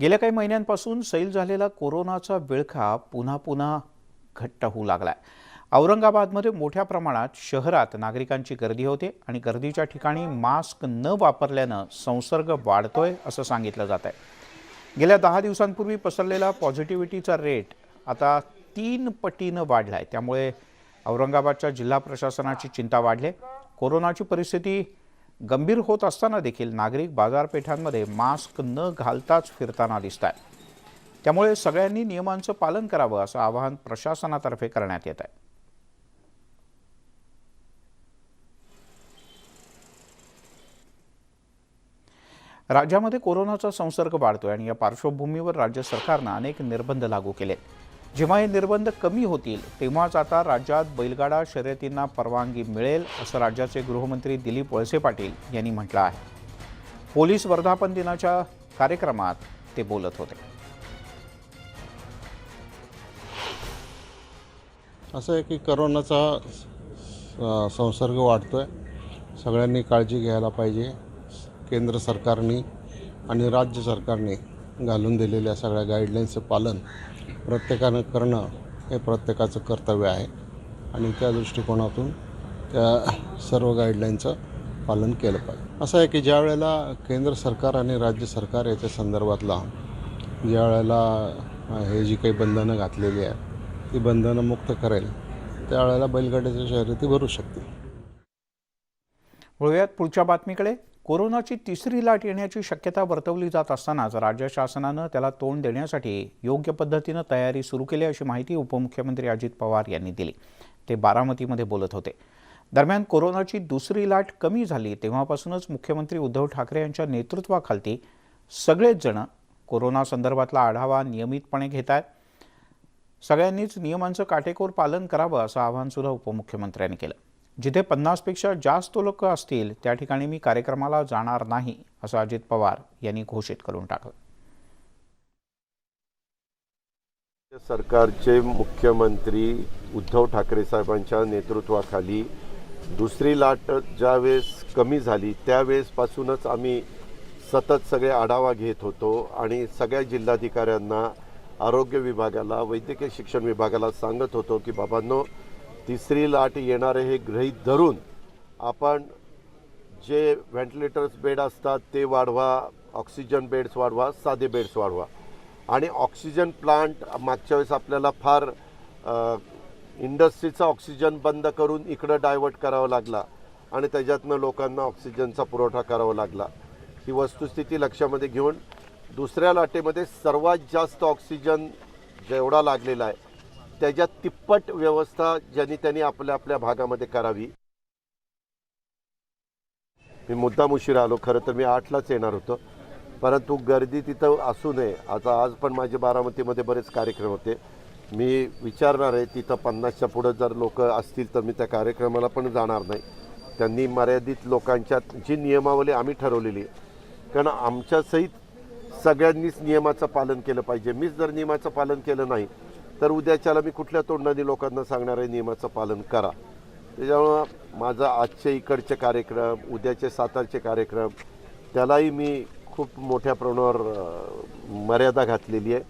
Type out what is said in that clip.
गेल्या काही महिन्यांपासून सैल झालेला कोरोनाचा विळखा पुन्हा पुन्हा घट्ट होऊ लागलाय. औरंगाबादमध्ये मोठ्या प्रमाणात शहरात नागरिकांची गर्दी होते आणि गर्दीच्या ठिकाणी मास्क न वापरल्यानं संसर्ग वाढतोय असं सांगितलं जात आहे गेल्या दहा दिवसांपूर्वी पसरलेला पॉझिटिव्हिटीचा रेट आता तीन पटीनं वाढला आहे त्यामुळे औरंगाबादच्या जिल्हा प्रशासनाची चिंता वाढली. आहे. कोरोनाची परिस्थिती गंभीर होत असताना देखील नागरिक बाजारपेठांमध्ये मास्क न घालताच फिरताना दिसत आहे त्यामुळे सगळ्यांनी नियमांचं पालन करावं असं आवाहन प्रशासनातर्फे करण्यात येत आहे राज्यामध्ये कोरोनाचा संसर्ग वाढतोय आणि या पार्श्वभूमीवर राज्य सरकारनं अनेक निर्बंध लागू केले जेव्हा हे निर्बंध कमी होतील तेव्हाच आता राज्यात बैलगाडा शर्यतींना परवानगी मिळेल असं राज्याचे गृहमंत्री दिलीप वळसे पाटील यांनी म्हटलं आहे. पोलीस वर्धापन दिनाच्या कार्यक्रमात ते बोलत होते. असं आहे की करोनाचा संसर्ग वाढतो आहे सगळ्यांनी काळजी घ्यायला पाहिजे. केंद्र सरकारने आणि राज्य सरकारने घालून दिलेल्या सगळ्या गाईडलाईन्सचं पालन प्रत्येकानं करणं हे प्रत्येकाचं कर्तव्य आहे आणि त्या दृष्टिकोनातून त्या सर्व गाईडलाईनचं पालन केलं पाहिजे. असं आहे की ज्या वेळेला केंद्र सरकार आणि राज्य सरकार याच्या संदर्भातला ज्या वेळेला हे जी काही बंधनं घातलेली आहेत ती बंधनं मुक्त करेल त्यावेळेला बैलगाड्याच्या शर्यती भरू शकतील. वळूयात पुढच्या बातमीकडे. कोरोनाची तिसरी लाट येण्याची शक्यता वर्तवली जात असतानाच राज्य शासनानं त्याला तोंड देण्यासाठी योग्य पद्धतीनं तयारी सुरू केली अशी माहिती उपमुख्यमंत्री अजित पवार यांनी दिली. ते बारामतीमध्ये बोलत होते. दरम्यान कोरोनाची दुसरी लाट कमी झाली तेव्हापासूनच मुख्यमंत्री उद्धव ठाकरे यांच्या नेतृत्वाखालती सगळेच जण कोरोना संदर्भातला आढावा नियमितपणे घेत आहेत सगळ्यांनीच नियमांचं काटेकोर पालन करावं असं आवाहनसुद्धा उपमुख्यमंत्र्यांनी केलं. जिथे पन्नासपेक्षा जास्त लोक असतील त्या ठिकाणी मी कार्यक्रमाला जाणार नाही असं अजित पवार यांनी घोषित करून टाकलं. सरकारचे मुख्यमंत्री उद्धव ठाकरे साहेबांच्या नेतृत्वाखाली दुसरी लाट ज्यावेळेस कमी झाली त्यावेळेसपासूनच आम्ही सतत सगळे आढावा घेत होतो आणि सगळ्या जिल्हाधिकाऱ्यांना आरोग्य विभागाला वैद्यकीय शिक्षण विभागाला सांगत होतो की बाबांनो तिसरी लाट येणारे हे गृहीत धरून आपण जे व्हेंटिलेटर्स बेड असतात ते वाढवा ऑक्सिजन बेड्स वाढवा साधे बेड्स वाढवा. आणि ऑक्सिजन प्लांट मागच्या वेळेस आपल्याला फार इंडस्ट्रीचा ऑक्सिजन बंद करून इकडं डायव्हर्ट करावा लागला आणि त्याच्यातनं लोकांना ऑक्सिजनचा पुरवठा करावा लागला. ही वस्तुस्थिती लक्षामध्ये घेऊन दुसऱ्या लाटेमध्ये सर्वात जास्त ऑक्सिजन जेवढा लागलेला आहे त्याच्या तिप्पट व्यवस्था ज्यांनी त्यांनी आपल्या आपल्या भागामध्ये करावी. मी मुद्दाम उशीर आलो खरं तर मी आठलाच येणार होतो. परंतु गर्दी तिथं असू नये. आता आज पण माझे बारामतीमध्ये बरेच कार्यक्रम होते. मी विचारणार आहे तिथं पन्नासच्या पुढं जर लोक असतील तर मी त्या कार्यक्रमाला पण जाणार नाही. त्यांनी मर्यादित लोकांच्या जी नियमावली आम्ही ठरवलेली आहे. कारण आमच्यासहित सगळ्यांनीच नियमाचं पालन केलं पाहिजे. मीच जर नियमाचं पालन केलं नाही तर उद्याच्याला मी कुठल्या तोंडाने लोकांना सांगणार आहे नियमाचं पालन करा. त्याच्यामुळं माझा आजचे इकडचे कार्यक्रम उद्याचे सातारचे कार्यक्रम त्यालाही मी खूप मोठ्या प्रमाणावर मर्यादा घातलेली आहे.